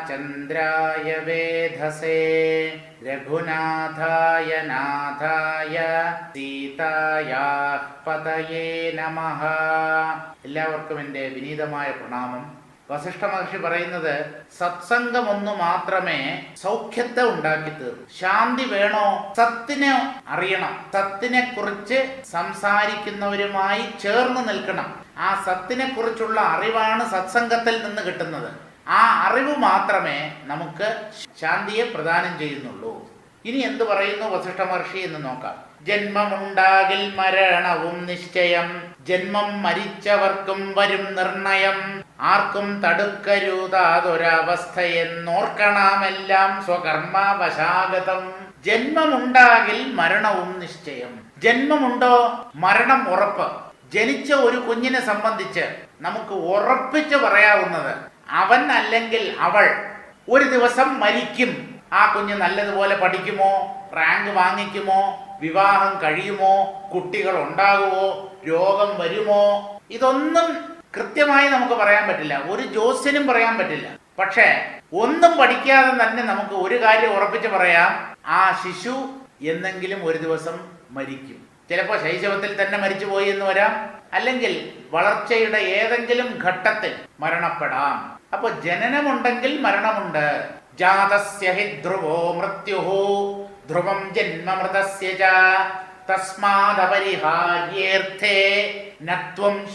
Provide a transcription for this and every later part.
രാമചന്ദ്രായ വേധസേ രഘുനാഥായ നാഥായ പതയേ നമഃ എല്ലാവർക്കും എന്റെ വിനീതമായ പ്രണാമം. വസിഷ്ഠ മഹർഷി പറയുന്നത് സത്സംഗം ഒന്ന് മാത്രമേ സൗഖ്യത്തെ ഉണ്ടാക്കി തീർക്കൂ. ശാന്തി വേണോ? സത്തിനെ അറിയണം. സത്തിനെ കുറിച്ച് സംസാരിക്കുന്നവരുമായി ചേർന്ന് നിൽക്കണം. ആ സത്തിനെ കുറിച്ചുള്ള അറിവാണ് സത്സംഗത്തിൽ നിന്ന് കിട്ടുന്നത്. ആ അറിവ് മാത്രമേ നമുക്ക് ശാന്തിയെ പ്രദാനം ചെയ്യുന്നുള്ളൂ. ഇനി എന്ത് പറയുന്നു വസിഷ്ഠ മഹർഷി എന്ന് നോക്കാം. ജന്മമുണ്ടാകിൽ മരണവും നിശ്ചയം. ജന്മം മരിച്ചവർക്കും വരും നിർണയം. ആർക്കും തടുക്കരുതാതൊരവസ്ഥയെന്നോർക്കണമെല്ലാം സ്വകർമ്മവശാഗതം ജന്മമുണ്ടാകിൽ മരണവും നിശ്ചയം. ജന്മമുണ്ടോ? മരണം ഉറപ്പ്. ജനിച്ച ഒരു കുഞ്ഞിനെ സംബന്ധിച്ച് നമുക്ക് ഉറപ്പിച്ച് പറയാവുന്നത് അവൻ അല്ലെങ്കിൽ അവൾ ഒരു ദിവസം മരിക്കും. ആ കുഞ്ഞ് നല്ലതുപോലെ പഠിക്കുമോ? റാങ്ക് വാങ്ങിക്കുമോ? വിവാഹം കഴിയുമോ? കുട്ടികൾ ഉണ്ടാകുമോ രോഗം വരുമോ? ഇതൊന്നും കൃത്യമായി നമുക്ക് പറയാൻ പറ്റില്ല. ഒരു ജോസ്യനും പറയാൻ പറ്റില്ല. പക്ഷേ ഒന്നും പഠിക്കാതെ തന്നെ നമുക്ക് ഒരു കാര്യം ഉറപ്പിച്ച് പറയാം. ആ ശിശു എന്നെങ്കിലും ഒരു ദിവസം മരിക്കും. ചിലപ്പോൾ ശൈശവത്തിൽ തന്നെ മരിച്ചു പോയി എന്ന് വരാം. അല്ലെങ്കിൽ വളർച്ചയുടെ ഏതെങ്കിലും ഘട്ടത്തിൽ മരണപ്പെടാം. അപ്പൊ ജനനമുണ്ടെങ്കിൽ മരണമുണ്ട്. ജാതസ്യ ഹി ധ്രുവോ മൃത്യുഹു. ധ്രുവം ജന്മമൃതസ്യ തസ്മാദപരിഹാര്യേർത്ഥേ നത്വം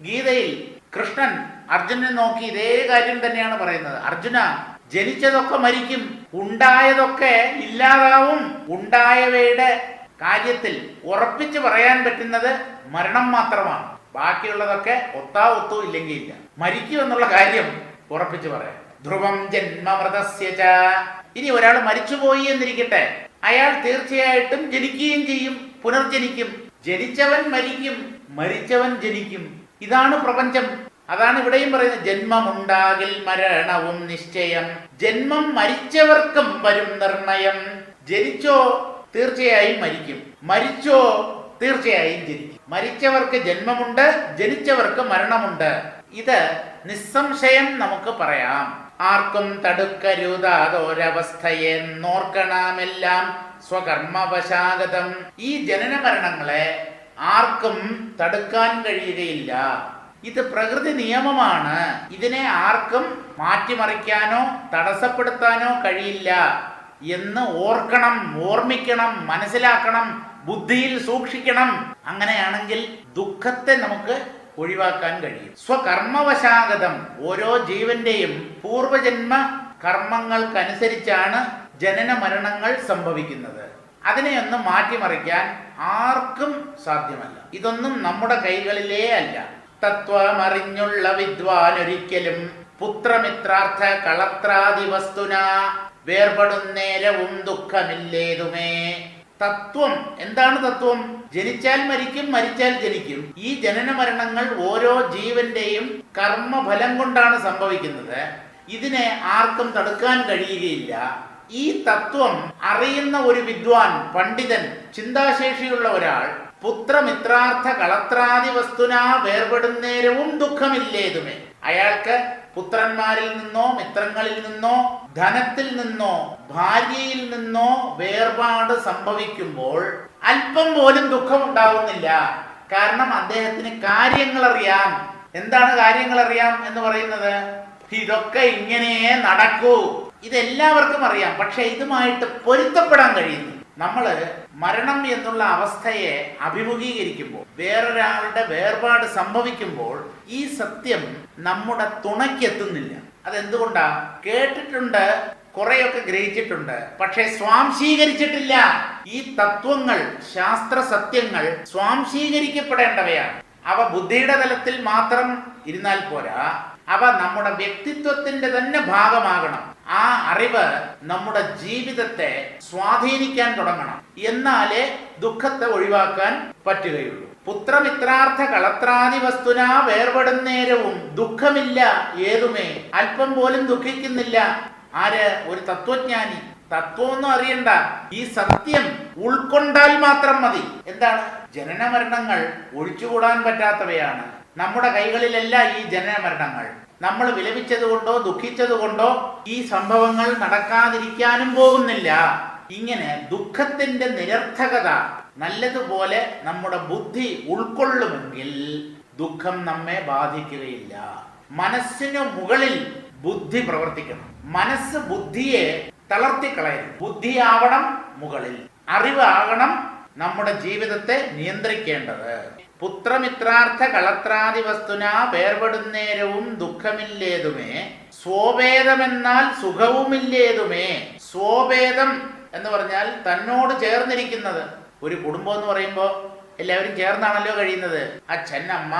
ഗീതയിൽ കൃഷ്ണൻ അർജുനെ നോക്കി ഇതേ കാര്യം തന്നെയാണ് പറയുന്നത്. അർജുന ജനിച്ചതൊക്കെ മരിക്കും. ഉണ്ടായതൊക്കെ ഇല്ലാതാവും. ഉണ്ടായവയുടെ കാര്യത്തിൽ ഉറപ്പിച്ചു പറയാൻ പറ്റുന്നത് മരണം മാത്രമാണ്. ബാക്കിയുള്ളതൊക്കെ ഒത്താ ഒത്തു ഇല്ലെങ്കിൽ ഇല്ല മരിക്കും എന്നുള്ള കാര്യം ഉറപ്പിച്ചു പറയാം. ധ്രുവം ജന്മമൃതസ്യ ഇനി ഒരാൾ മരിച്ചുപോയി എന്നിരിക്കട്ടെ. അയാൾ തീർച്ചയായിട്ടും ജനിക്കുകയും ചെയ്യും പുനർജനിക്കും. ജനിച്ചവൻ മരിക്കും മരിച്ചവൻ ജനിക്കും. ഇതാണ് പ്രപഞ്ചം. അതാണ് ഇവിടെയും പറയുന്നത്. ജന്മമുണ്ടാകിൽ മരണവും നിശ്ചയം. ജന്മം മരിച്ചവർക്കും വരും നിർണയം. ജനിച്ചോ തീർച്ചയായും മരിക്കും. മരിച്ചോ തീർച്ചയായും ജനിക്കും. മരിച്ചവർക്ക് ജന്മമുണ്ട് ജനിച്ചവർക്ക് മരണമുണ്ട്. ഇത് നിസ്സംശയം നമുക്ക് പറയാം. ആർക്കും തടുക്കരുതാതൊരവസ്ഥയെ നോർക്കണമെല്ലാം സ്വകർമ്മവശാഗതം. ഈ ജനന മരണങ്ങളെ ആർക്കും തടുക്കാൻ കഴിയുകയില്ല. ഇത് പ്രകൃതി നിയമമാണ്. ഇതിനെ ആർക്കും മാറ്റിമറിക്കാനോ തടസ്സപ്പെടുത്താനോ കഴിയില്ല എന്ന് ഓർക്കണം ഓർമ്മിക്കണം മനസ്സിലാക്കണം. ബുദ്ധിയിൽ സൂക്ഷിക്കണം. അങ്ങനെയാണെങ്കിൽ ദുഃഖത്തെ നമുക്ക് ഒഴിവാക്കാൻ കഴിയും. സ്വകർമ്മവശാഗതം ഓരോ ജീവന്റെയും പൂർവജന്മ കർമ്മങ്ങൾക്കനുസരിച്ചാണ് ജനന മരണങ്ങൾ സംഭവിക്കുന്നത്. അതിനെയൊന്ന് മാറ്റിമറിക്കാൻ ആർക്കും സാധ്യമല്ല. ഇതൊന്നും നമ്മുടെ കൈകളിലേ അല്ല. തത്വമറിഞ്ഞുള്ള വിദ്വാൻ ഒരിക്കലും പുത്രമിത്രാർത്ഥ കളത്രാദി വസ്തുന വേർപെടുന്നേരവും ദുഃഖമില്ലേതുമേ. തത്വം. എന്താണ് തത്വം? ജനിച്ചാൽ മരിക്കും മരിച്ചാൽ ജനിക്കും. ഈ ജനന മരണങ്ങൾ ഓരോ ജീവന്റെയും കർമ്മഫലം കൊണ്ടാണ് സംഭവിക്കുന്നത്. ഇതിനെ ആർക്കും തടുക്കാൻ കഴിയുകയില്ല. ഈ തത്വം അറിയുന്ന ഒരു വിദ്വാൻ പണ്ഡിതൻ ചിന്താശേഷിയുള്ള ഒരാൾ പുത്രമിത്രാർത്ഥ കളത്രാദി വസ്തുന വേർപെടുന്നേരവും ദുഃഖമില്ലേതുമേ. അയാൾക്ക് പുത്രന്മാരിൽ നിന്നോ മിത്രങ്ങളിൽ നിന്നോ ധനത്തിൽ നിന്നോ ഭാര്യയിൽ നിന്നോ വേർപാട് സംഭവിക്കുമ്പോൾ അല്പം പോലും ദുഃഖം ഉണ്ടാവുന്നില്ല കാരണം അദ്ദേഹത്തിന് കാര്യങ്ങൾ അറിയാം എന്താണ് കാര്യങ്ങൾ അറിയാം എന്ന് പറയുന്നത്? ഇതൊക്കെ ഇങ്ങനെ നടക്കൂ. ഇതെല്ലാവർക്കും അറിയാം. പക്ഷെ ഇതുമായിട്ട് പൊരുത്തപ്പെടാൻ കഴിയുന്നു നമ്മൾ മരണം എന്നുള്ള അവസ്ഥയെ അഭിമുഖീകരിക്കുമ്പോൾ വേറൊരാളുടെ വേർപാട് സംഭവിക്കുമ്പോൾ ഈ സത്യം നമ്മുടെ തുണയ്ക്കെത്തുന്നില്ല അതെന്തുകൊണ്ടാ? കേട്ടിട്ടുണ്ട് കുറെയൊക്കെ ഗ്രഹിച്ചിട്ടുണ്ട് പക്ഷെ സ്വാംശീകരിച്ചിട്ടില്ല. ഈ തത്വങ്ങൾ ശാസ്ത്ര സത്യങ്ങൾ സ്വാംശീകരിക്കപ്പെടേണ്ടവയാണ്. അവ ബുദ്ധിയുടെ തലത്തിൽ മാത്രം ഇരുന്നാൽ പോരാ. അവ നമ്മുടെ വ്യക്തിത്വത്തിന്റെ തന്നെ ഭാഗമാകണം. ആ അറിവ് നമ്മുടെ ജീവിതത്തെ സ്വാധീനിക്കാൻ തുടങ്ങണം. എന്നാലേ ദുഃഖത്തെ ഒഴിവാക്കാൻ പറ്റുകയുള്ളൂ. പുത്രമിത്രാർത്ഥ കളത്രാദി വസ്തുന വേർപെടുന്നേരവും ദുഃഖമില്ല ഏതുമേ. അല്പം പോലും ദുഃഖിക്കുന്നില്ല. ആര്? ഒരു തത്വജ്ഞാനി. തത്വമൊന്നും അറിയണ്ട. ഈ സത്യം ഉൾക്കൊണ്ടാൽ മാത്രം മതി. എന്താണ്? ജനന മരണങ്ങൾ ഒഴിച്ചുകൂടാൻ പറ്റാത്തവയാണ്. നമ്മുടെ കൈകളിലല്ല ഈ ജനന മരണങ്ങൾ നമ്മൾ വിലപിച്ചത് കൊണ്ടോ ദുഃഖിച്ചത് കൊണ്ടോ ഈ സംഭവങ്ങൾ നടക്കാതിരിക്കാനും പോകുന്നില്ല. ഇങ്ങനെ ദുഃഖത്തിന്റെ നിരർത്ഥകത നല്ലതുപോലെ നമ്മുടെ ബുദ്ധി ഉൾക്കൊള്ളുമെങ്കിൽ ദുഃഖം നമ്മെ ബാധിക്കുകയില്ല. മനസ്സിനു മുകളിൽ ബുദ്ധി പ്രവർത്തിക്കണം. മനസ്സ് ബുദ്ധിയെ തളർത്തിക്കളയരുത്. ബുദ്ധിയാവണം മുകളിൽ. അറിവാകണം നമ്മുടെ ജീവിതത്തെ നിയന്ത്രിക്കേണ്ടത്. പുത്രമിത്രാർത്ഥ കളത്രാദി വസ്തുന വേർപെടുന്നേരവും ദുഃഖമില്ലേതുമേ? സ്വഭേദമെന്നാൽ സുഖവുമില്ലേതുമേ? സ്വഭേദം എന്ന് പറഞ്ഞാൽ തന്നോട് ചേർന്നിരിക്കുന്നത്. ഒരു കുടുംബം എന്ന് പറയുമ്പോൾ എല്ലാവരും ചേർന്നാണല്ലോ കഴിയുന്നത്. അച്ഛൻ അമ്മ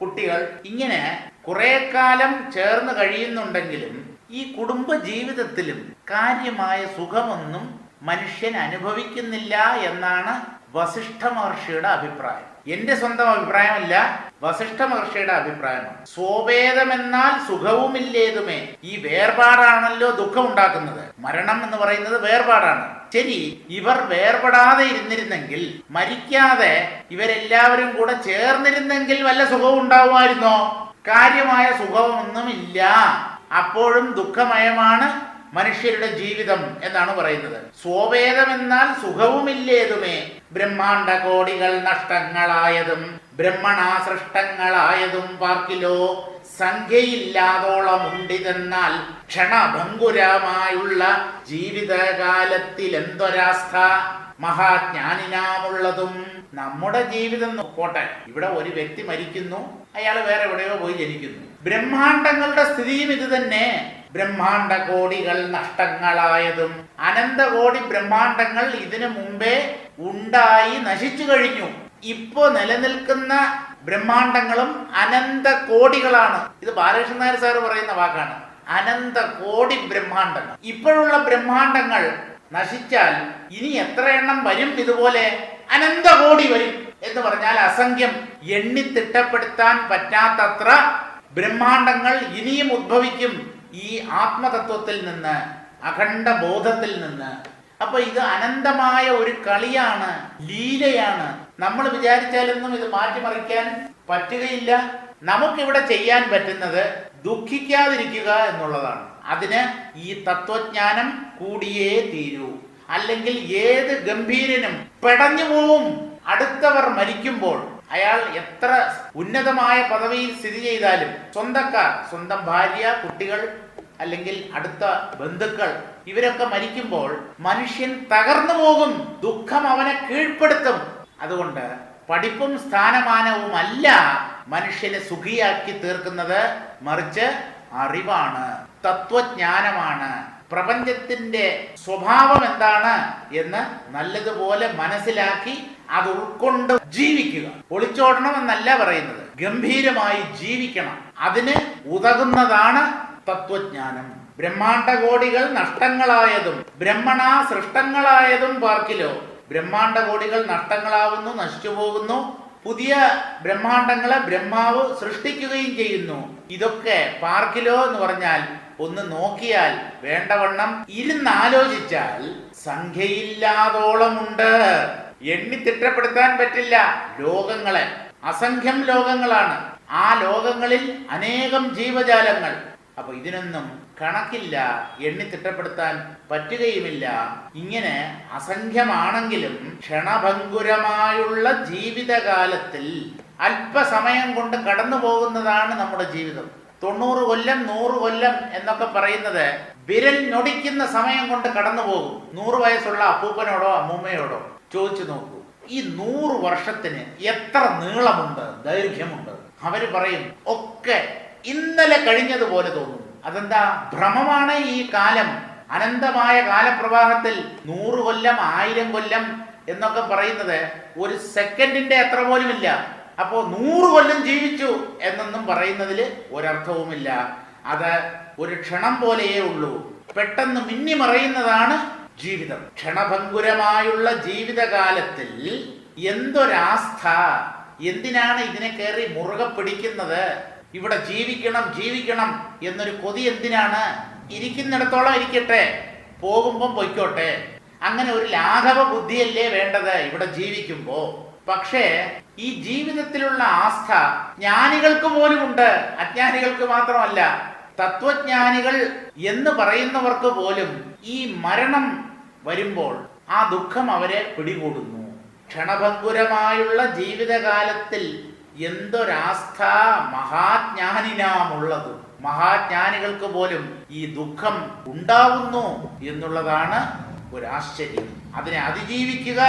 കുട്ടികൾ ഇങ്ങനെ കുറെ കാലം ചേർന്ന് കഴിയുന്നുണ്ടെങ്കിലും ഈ കുടുംബ ജീവിതത്തിലും കാര്യമായ സുഖമൊന്നും മനുഷ്യൻ അനുഭവിക്കുന്നില്ല എന്നാണ് വസിഷ്ഠ മഹർഷിയുടെ അഭിപ്രായം. എന്റെ സ്വന്തം അഭിപ്രായമല്ല വസിഷ്ഠ മഹർഷിയുടെ അഭിപ്രായമാണ്. സ്വഭേദമെന്നാൽ സുഖവുമില്ലേതുമേ? ഈ വേർപാടാണല്ലോ ദുഃഖം ഉണ്ടാക്കുന്നത് മരണം എന്ന് പറയുന്നത് വേർപാടാണ്. ശരി ഇവർ വേർപെടാതെ ഇരുന്നിരുന്നെങ്കിൽ മരിക്കാതെ ഇവരെല്ലാവരും കൂടെ ചേർന്നിരുന്നെങ്കിൽ വല്ല സുഖവും ഉണ്ടാവുമായിരുന്നോ? കാര്യമായ സുഖമൊന്നുമില്ല. അപ്പോഴും ദുഃഖമയമാണ് മനുഷ്യരുടെ ജീവിതം എന്നാണ് പറയുന്നത്. സ്വവേദം എന്നാൽ സുഖവുമില്ലേതുമേ? ബ്രഹ്മാണ്ട കോടികൾ നഷ്ടങ്ങളായതും ബ്രഹ്മണാസൃഷ്ടങ്ങളായതും പാർക്കിലോ സംഖ്യയില്ലാതോളം ഉണ്ടിതെന്നാൽ ക്ഷണഭങ്കുരമായുള്ള ജീവിതകാലത്തിൽ എന്തൊരാസ്ഥ മഹാജ്ഞാനിനാമുള്ളതും നമ്മുടെ ജീവിതം നോക്കോട്ടെ. ഇവിടെ ഒരു വ്യക്തി മരിക്കുന്നു അയാൾ വേറെ എവിടെയോ പോയി ജനിക്കുന്നു. ബ്രഹ്മാണ്ടങ്ങളുടെ സ്ഥിതിയും ഇത് തന്നെ. ബ്രഹ്മാണ്ട കോടികൾ നഷ്ടങ്ങളായതും അനന്തകോടി ബ്രഹ്മാണ്ടങ്ങൾ ഇതിനു മുമ്പേ ഉണ്ടായി നശിച്ചു കഴിഞ്ഞു. ഇപ്പോ നിലനിൽക്കുന്ന ബ്രഹ്മാണ്ടങ്ങളും അനന്ത കോടികളാണ് ഇത് ബാലകൃഷ്ണൻ നായർ സാറ് പറയുന്ന വാക്കാണ്. അനന്ത കോടി ബ്രഹ്മാണ്ടങ്ങൾ. ഇപ്പോഴുള്ള ബ്രഹ്മാണ്ടങ്ങൾ നശിച്ചാൽ ഇനി എത്ര എണ്ണം വരും ഇതുപോലെ? അനന്ത കോടി വരും എന്ന് പറഞ്ഞാൽ അസംഖ്യം എണ്ണി തിട്ടപ്പെടുത്താൻ പറ്റാത്തത്ര ബ്രഹ്മാണ്ടങ്ങൾ ഇനിയും ഉദ്ഭവിക്കും ഈ ആത്മതത്വത്തിൽ നിന്ന് അഖണ്ഡ ബോധത്തിൽ നിന്ന്. അപ്പൊ ഇത് അനന്തമായ ഒരു കളിയാണ് ലീലയാണ്. നമ്മൾ വിചാരിച്ചാലൊന്നും ഇത് മാറ്റിമറിക്കാൻ പറ്റുകയില്ല. നമുക്കിവിടെ ചെയ്യാൻ പറ്റുന്നത് ദുഃഖിക്കാതിരിക്കുക എന്നുള്ളതാണ്. അതിന് ഈ തത്വജ്ഞാനം കൂടിയേ തീരൂ. അല്ലെങ്കിൽ ഏത് ഗംഭീരനും പെടഞ്ഞു പോവും അടുത്തവർ മരിക്കുമ്പോൾ. അയാൾ എത്ര ഉന്നതമായ പദവിയിൽ സ്ഥിതി ചെയ്താലും സ്വന്തക്കാർ സ്വന്തം ഭാര്യ കുട്ടികൾ അല്ലെങ്കിൽ അടുത്ത ബന്ധുക്കൾ ഇവരൊക്കെ മരിക്കുമ്പോൾ മനുഷ്യൻ തകർന്നു പോകും ദുഃഖം അവനെ കീഴ്പ്പെടുത്തും. അതുകൊണ്ട് പഠിപ്പും സ്ഥാനമാനവും അല്ല മനുഷ്യനെ സുഖിയാക്കി തീർക്കുന്നത് മറിച്ച് അറിവാണ് തത്വജ്ഞാനമാണ്. പ്രപഞ്ചത്തിന്റെ സ്വഭാവം എന്താണ് എന്ന് നല്ലതുപോലെ മനസ്സിലാക്കി അത് ഉൾക്കൊണ്ട് ജീവിക്കുക. ഒളിച്ചോടണം എന്നല്ല പറയുന്നത്. ഗംഭീരമായി ജീവിക്കണം. അതിന് ഉതകുന്നതാണ് തത്വജ്ഞാനം. ബ്രഹ്മാണ്ടകോടികൾ നഷ്ടങ്ങളായതും ബ്രഹ്മണാ സൃഷ്ടങ്ങളായതും പാർക്കിലോ ബ്രഹ്മാണ്ടകോടികൾ നഷ്ടങ്ങളാവുന്നു നശിച്ചുപോകുന്നു. പുതിയ ബ്രഹ്മാണ്ടങ്ങളെ ബ്രഹ്മാവ് സൃഷ്ടിക്കുകയും ചെയ്യുന്നു. ഇതൊക്കെ പാർക്കിലോ എന്ന് പറഞ്ഞാൽ ഒന്ന് നോക്കിയാൽ വേണ്ടവണ്ണം ഇരുന്നാലോചിച്ചാൽ സംഖ്യയില്ലാതോളമുണ്ട്. എണ്ണി തിട്ടപ്പെടുത്താൻ പറ്റില്ല ലോകങ്ങളെ. അസംഖ്യം ലോകങ്ങളാണ്. ആ ലോകങ്ങളിൽ അനേകം ജീവജാലങ്ങൾ. അപ്പൊ ഇതിനൊന്നും കണക്കില്ല എണ്ണി തിട്ടപ്പെടുത്താൻ പറ്റുകയുമില്ല. ഇങ്ങനെ അസംഖ്യമാണെങ്കിലും ക്ഷണഭങ്കുരമായുള്ള ജീവിതകാലത്തിൽ അല്പസമയം കൊണ്ട് കടന്നു പോകുന്നതാണ് നമ്മുടെ ജീവിതം. തൊണ്ണൂറ് കൊല്ലം നൂറ് കൊല്ലം എന്നൊക്കെ പറയുന്നത് വിരൽ ഞൊടിക്കുന്ന സമയം കൊണ്ട് കടന്നു പോകും. നൂറ് വയസ്സുള്ള അപ്പൂപ്പനോടോ അമ്മൂമ്മയോടോ. ചോദിച്ചു നോക്കൂ. ഈ നൂറ് വർഷത്തിന് എത്ര നീളമുണ്ട് ദൈർഘ്യമുണ്ട്? അവർ പറയും ഒക്കെ ഇന്നലെ കഴിഞ്ഞതുപോലെ തോന്നും അതെന്താ? ഭ്രമമാണ് ഈ കാലം. അനന്തമായ കാലപ്രവാഹത്തിൽ നൂറ് കൊല്ലം ആയിരം കൊല്ലം എന്നൊക്കെ പറയുന്നത് ഒരു സെക്കൻഡിന്റെ എത്ര പോലുമില്ല. അപ്പോ നൂറ് കൊല്ലം ജീവിച്ചു എന്നൊന്നും പറയുന്നതിൽ ഒരർത്ഥവുമില്ല. അത് ഒരു ക്ഷണം പോലെയേ ഉള്ളൂ. പെട്ടെന്ന് മിന്നിമറയുന്നതാണ് ജീവിതം. ക്ഷണഭങ്കുരമായുള്ള ജീവിതകാലത്തിൽ എന്തൊരാസ്ഥ? എന്തിനാണ് ഇതിനെ കയറി മുറുകെ പിടിക്കുന്നത്? ഇവിടെ ജീവിക്കണം ജീവിക്കണം എന്നൊരു കൊതി എന്തിനാണ്? ഇരിക്കുന്നിടത്തോളം ഇരിക്കട്ടെ പോകുമ്പം പൊയ്ക്കോട്ടെ. അങ്ങനെ ഒരു ലാഘവ ബുദ്ധിയല്ലേ വേണ്ടത് ഇവിടെ ജീവിക്കുമ്പോ? പക്ഷേ ഈ ജീവിതത്തിലുള്ള ആസ്ഥ ജ്ഞാനികൾക്ക് പോലും ഉണ്ട് അജ്ഞാനികൾക്ക് മാത്രമല്ല. തത്വജ്ഞാനികൾ എന്ന് പറയുന്നവർക്ക് പോലും ഈ മരണം വരുമ്പോൾ ആ ദുഃഖം അവരെ പിടികൂടുന്നു. ക്ഷണഭങ്കുരമായുള്ള ജീവിതകാലത്തിൽ എന്തൊരാസ്ഥ മഹാജ്ഞാനിനാമുള്ളത് മഹാജ്ഞാനികൾക്ക് പോലും ഈ ദുഃഖം ഉണ്ടാവുന്നു എന്നുള്ളതാണ് ഒരാശ്ചര്യം. അതിനെ അതിജീവിക്കുക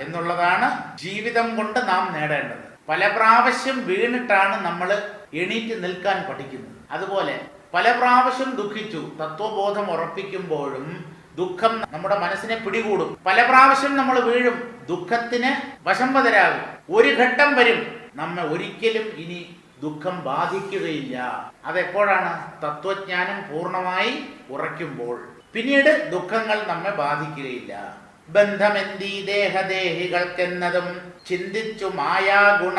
എന്നുള്ളതാണ് ജീവിതം കൊണ്ട് നാം നേടേണ്ടത്. പല പ്രാവശ്യം വീണിട്ടാണ് നമ്മൾ എണീറ്റ് നിൽക്കാൻ പഠിക്കുന്നത്. അതുപോലെ പല പ്രാവശ്യം ദുഃഖിച്ചു. തത്വബോധം ഉറപ്പിക്കുമ്പോഴും ദുഃഖം നമ്മുടെ മനസ്സിനെ പിടികൂടും. പല പ്രാവശ്യം നമ്മൾ വീഴും. ദുഃഖത്തിന് വശംവതരാകും ഒരു ഘട്ടം വരും. നമ്മെ ഒരിക്കലും ഇനി ദുഃഖം ബാധിക്കുകയില്ല. അതെപ്പോഴാണ്? തത്വജ്ഞാനം പൂർണമായി ഉറയ്ക്കുമ്പോൾ. പിന്നീട് ദുഃഖങ്ങൾ നമ്മെ ബാധിക്കുകയില്ല. ബന്ധമെന്തീ ദേഹദേഹികൾക്കെന്നതും ചിന്തിച്ചു മായാഗുണ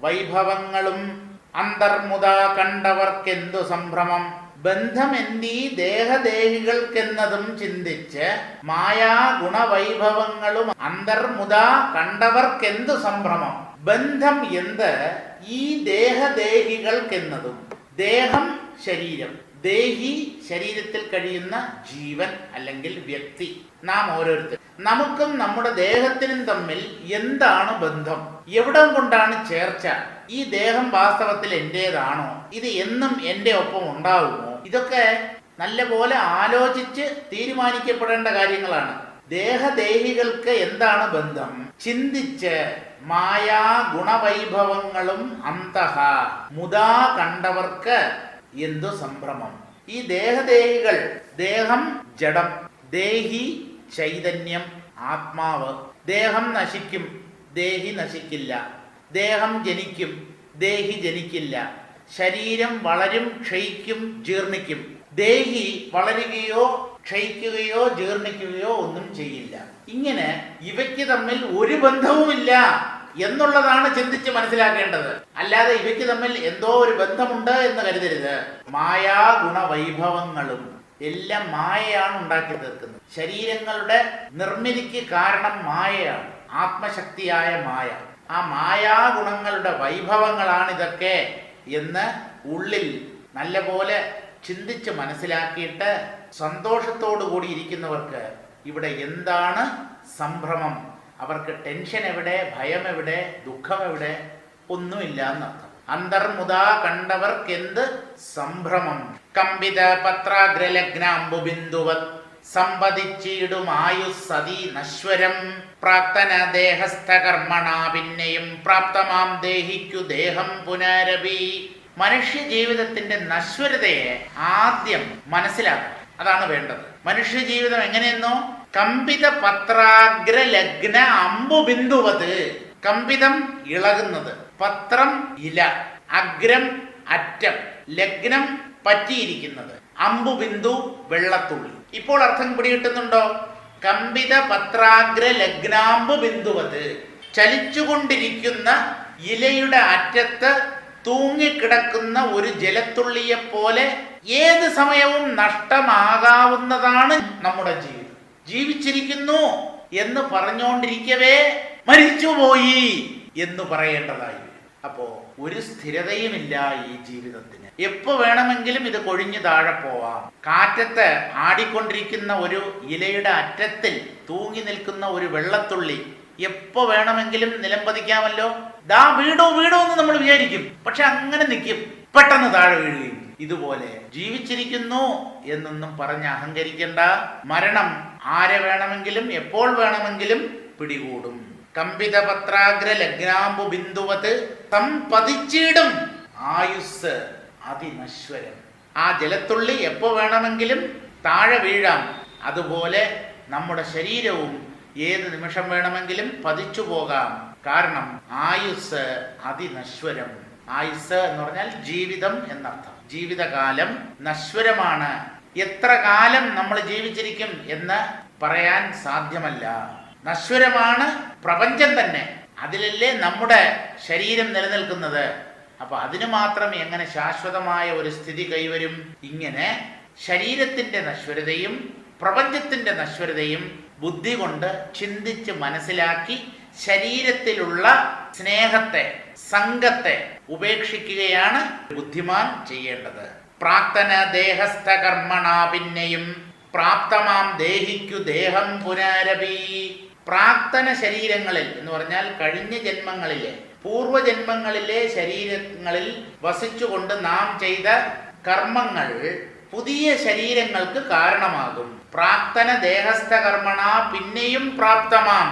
വൈഭവങ്ങളും അന്തർമുത കണ്ടവർക്കെന്തു സംഭ്രമം? ബന്ധമെന്നീ ദേഹദേഹികൾക്കെന്നതും ചിന്തിച്ച് മായാ ഗുണവൈഭവങ്ങളും അന്തർമുത കണ്ടവർക്കെന്തു സംഭ്രമം? ബന്ധം എന്ത്? ഈ ദേഹദേഹികൾക്കെന്നതും. ദേഹം ശരീരം. ദേഹി ശരീരത്തിൽ കഴിയുന്ന ജീവൻ അല്ലെങ്കിൽ വ്യക്തി. നാം ഓരോരുത്തർ നമുക്കും നമ്മുടെ ദേഹത്തിനും തമ്മിൽ എന്താണ് ബന്ധം? എവിടം കൊണ്ടാണ് ചേർച്ച? ഈ ദേഹം വാസ്തവത്തിൽ എന്റേതാണോ? ഇത് എന്നും എന്റെ ഒപ്പം ഉണ്ടാവുമോ? ഇതൊക്കെ നല്ലപോലെ ആലോചിച്ച് തീരുമാനിക്കപ്പെടേണ്ട കാര്യങ്ങളാണ്. ദേഹദേഹികൾക്ക് എന്താണ് ബന്ധം? ചിന്തിച്ച് മായാ ഗുണവൈഭവങ്ങളും അന്തഹ മുതാ കണ്ടവർക്ക് എന്തു സംഭ്രമം? ഈ ദേഹദേഹികൾ ദേഹം ജഡം ദേഹി ചൈതന്യം ആത്മാവ്. ദേഹം നശിക്കും ദേഹി നശിക്കില്ല. ദേഹം ജനിക്കും ദേഹി ജനിക്കില്ല. ശരീരം വളരും ക്ഷയിക്കും ജീർണിക്കും. ദേഹി വളരുകയോ ക്ഷയിക്കുകയോ ജീർണിക്കുകയോ ഒന്നും ചെയ്യില്ല. ഇങ്ങനെ ഇവയ്ക്ക് തമ്മിൽ ഒരു ബന്ധവുമില്ല. എന്നുള്ളതാണ് ചിന്തിച്ച് മനസ്സിലാക്കേണ്ടത്. അല്ലാതെ ഇവയ്ക്ക് തമ്മിൽ എന്തോ ഒരു ബന്ധമുണ്ട് എന്ന് കരുതരുത്. മായാ ഗുണവൈഭവങ്ങളും എല്ലാം മായയാണ് ഉണ്ടാക്കി തീർക്കുന്നത്. ശരീരങ്ങളുടെ നിർമ്മിതിക്ക് കാരണം മായയാണ്. ആത്മശക്തിയായ മായ. ആ മായാ ഗുണങ്ങളുടെ വൈഭവങ്ങളാണ് ഇതൊക്കെ എന്ന് ഉള്ളിൽ നല്ലപോലെ ചിന്തിച്ച് മനസ്സിലാക്കിയിട്ട് സന്തോഷത്തോടു കൂടി ഇരിക്കുന്നവർക്ക് ഇവിടെ എന്താണ് സംഭ്രമം? അവർക്ക് ടെൻഷൻ എവിടെ ഭയം എവിടെ ദുഃഖം എവിടെ ഒന്നുമില്ല എന്നർത്ഥം. അന്തർമുത കണ്ടവർക്കെന്ത് സംഭ്രമം. കമ്പിത പത്രാഗ്രലഗ്നാംബു ബിന്ദുവത്. സമ്പതിച്ചിടും ആയുസ്സതി നശ്വരം. പ്രാക്തന ദേഹസ്ഥ പിന്നെയും പ്രാപ്തമാം ദേഹിക്കു ദേഹം പുനരവി മനുഷ്യ ജീവിതത്തിന്റെ നശ്വരതയെ ആദ്യം മനസ്സിലാക്കുക അതാണ് വേണ്ടത്. മനുഷ്യ ജീവിതം എങ്ങനെയെന്നോ കമ്പിത പത്രാഗ്ര ലഗ്ന അമ്പു ബിന്ദുവത് കമ്പിതം ഇളകുന്നത്. പത്രം ഇല. അഗ്രം അറ്റം. ലഗ്നം പറ്റിയിരിക്കുന്നത്. അമ്പു ബിന്ദു വെള്ളത്തുള്ളി. ഇപ്പോൾ അർത്ഥം പിടികിട്ടുന്നുണ്ടോ? കമ്പിത പത്രാഗ്ര ലഗ്നാമ്പു ബിന്ദുവത് ചലിച്ചുകൊണ്ടിരിക്കുന്ന ഇലയുടെ അറ്റത്ത് തൂങ്ങിക്കിടക്കുന്ന ഒരു ജലത്തുള്ളിയെ പോലെ ഏത് സമയവും നഷ്ടമാകാവുന്നതാണ് നമ്മുടെ ജീവിതം. ജീവിച്ചിരിക്കുന്നു എന്ന് പറഞ്ഞുകൊണ്ടിരിക്കവേ മരിച്ചുപോയി എന്ന് പറയേണ്ടതായി. അപ്പോ ഒരു സ്ഥിരതയുമില്ല ഈ ജീവിതത്തിന്. എപ്പോ വേണമെങ്കിലും ഇത് കൊഴിഞ്ഞു താഴെ പോവാം. കാറ്റത്ത് ആടിക്കൊണ്ടിരിക്കുന്ന ഒരു ഇലയുടെ അറ്റത്തിൽ തൂങ്ങി നിൽക്കുന്ന ഒരു വെള്ളത്തുള്ളി എപ്പോ വേണമെങ്കിലും നിലംപതിക്കാമല്ലോ ദാ വീടോ വീടോ എന്ന് നമ്മൾ വിചാരിക്കും. പക്ഷെ അങ്ങനെ നിൽക്കും പെട്ടെന്ന് താഴെ വീഴുകയും ഇതുപോലെ ജീവിച്ചിരിക്കുന്നു എന്നൊന്നും പറഞ്ഞ് അഹങ്കരിക്കേണ്ട. മരണം ആരെ വേണമെങ്കിലും എപ്പോൾ വേണമെങ്കിലും പിടികൂടും. കമ്പിത പത്രാഗ്ര ലഗ്നാമ്പു ബിന്ദുവത് സമ്പതിച്ചിടും ആയുസ് അതിനശ്വരം. ആ ജലത്തുള്ളി എപ്പോ വേണമെങ്കിലും താഴെ വീഴാം. അതുപോലെ നമ്മുടെ ശരീരവും ഏത് നിമിഷം വേണമെങ്കിലും പതിച്ചു പോകാം. കാരണം ആയുസ് അതിനശ്വരം. ആയുസ് എന്ന് പറഞ്ഞാൽ ജീവിതം എന്നർത്ഥം. ജീവിതകാലം നശ്വരമാണ്. എത്ര കാലം നമ്മൾ ജീവിച്ചിരിക്കും എന്ന് പറയാൻ സാധ്യമല്ല. നശ്വരമാണ് പ്രപഞ്ചം തന്നെ. അതിലല്ലേ നമ്മുടെ ശരീരം നിലനിൽക്കുന്നത്. അപ്പൊ അതിനു മാത്രം എങ്ങനെ ശാശ്വതമായ ഒരു സ്ഥിതി കൈവരും? ഇങ്ങനെ ശരീരത്തിന്റെ നശ്വരതയും പ്രപഞ്ചത്തിന്റെ നശ്വരതയും ബുദ്ധി കൊണ്ട് ചിന്തിച്ച് മനസ്സിലാക്കി ശരീരത്തിലുള്ള സ്നേഹത്തെ സംഘത്തെ ഉപേക്ഷിക്കുകയാണ് ബുദ്ധിമാൻ ചെയ്യേണ്ടത്. പ്രാക്തന ദേഹസ്ഥ കർമ്മണ പിന്നെയും പ്രാപ്തമാം ദേഹിക്കു ദേഹം പുനരപി പ്രാക്തന ശരീരങ്ങളിൽ എന്ന് പറഞ്ഞാൽ കഴിഞ്ഞ ജന്മങ്ങളിലെ പൂർവജന്മങ്ങളിലെ ശരീരങ്ങളിൽ വസിച്ചുകൊണ്ട് നാം ചെയ്ത കർമ്മങ്ങൾ പുതിയ ശരീരങ്ങൾക്ക് കാരണമാകും. പ്രാക്തന ദേഹസ്ഥ കർമ്മണ പിന്നെയും പ്രാപ്തമാം.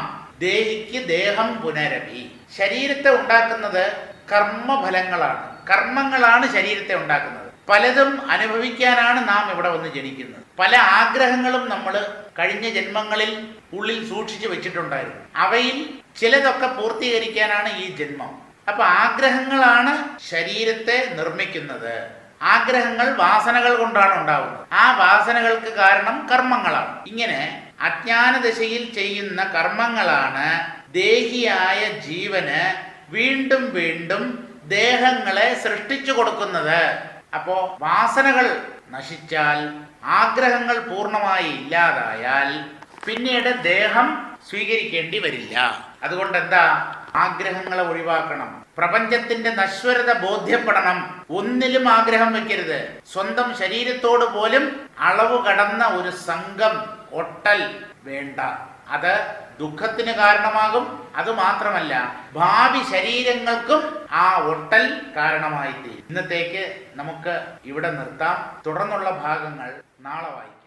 ദേഹിക്ക് ദേഹം പുനരപി ശരീരത്തെ ഉണ്ടാക്കുന്നത് കർമ്മഫലങ്ങളാണ്. കർമ്മങ്ങളാണ് ശരീരത്തെ ഉണ്ടാക്കുന്നത്. പലതും അനുഭവിക്കാനാണ് നാം ഇവിടെ വന്ന് ജനിക്കുന്നത്. പല ആഗ്രഹങ്ങളും നമ്മൾ കഴിഞ്ഞ ജന്മങ്ങളിൽ ഉള്ളിൽ സൂക്ഷിച്ചു വെച്ചിട്ടുണ്ടായിരുന്നു. അവയിൽ ചിലതൊക്കെ പൂർത്തീകരിക്കാനാണ് ഈ ജന്മം. അപ്പൊ ആഗ്രഹങ്ങളാണ് ശരീരത്തെ നിർമ്മിക്കുന്നത്. ആഗ്രഹങ്ങൾ വാസനകൾ കൊണ്ടാണ് ഉണ്ടാവുന്നത്. ആ വാസനകൾക്ക് കാരണം കർമ്മങ്ങളാണ്. ഇങ്ങനെ അജ്ഞാന ദശയിൽ ചെയ്യുന്ന കർമ്മങ്ങളാണ് ദേഹിയായ ജീവന് വീണ്ടും വീണ്ടും ദേഹങ്ങളെ സൃഷ്ടിച്ചു കൊടുക്കുന്നത്. അപ്പോ വാസനകൾ നശിച്ചാൽ ആഗ്രഹങ്ങൾ പൂർണമായി ഇല്ലാതായാൽ പിന്നീട് ദേഹം സ്വീകരിക്കേണ്ടി വരില്ല. അതുകൊണ്ട് എന്താ ആഗ്രഹങ്ങളെ ഒഴിവാക്കണം. പ്രപഞ്ചത്തിന്റെ നശ്വരത ബോധ്യപ്പെടണം. ഒന്നിലും ആഗ്രഹം വെക്കരുത്. സ്വന്തം ശരീരത്തോട് പോലും അളവ് കടന്ന ഒരു സംഘം ഒട്ടൽ വേണ്ട. അത് ദുഃഖത്തിന് കാരണമാകും. അത് മാത്രമല്ല ഭാവി ശരീരങ്ങൾക്കും ആ ഒട്ടൽ കാരണമായി തീരും ഇന്നത്തേക്ക് നമുക്ക് ഇവിടെ നിർത്താം. തുടർന്നുള്ള ഭാഗങ്ങൾ നാളെ വായിക്കാം.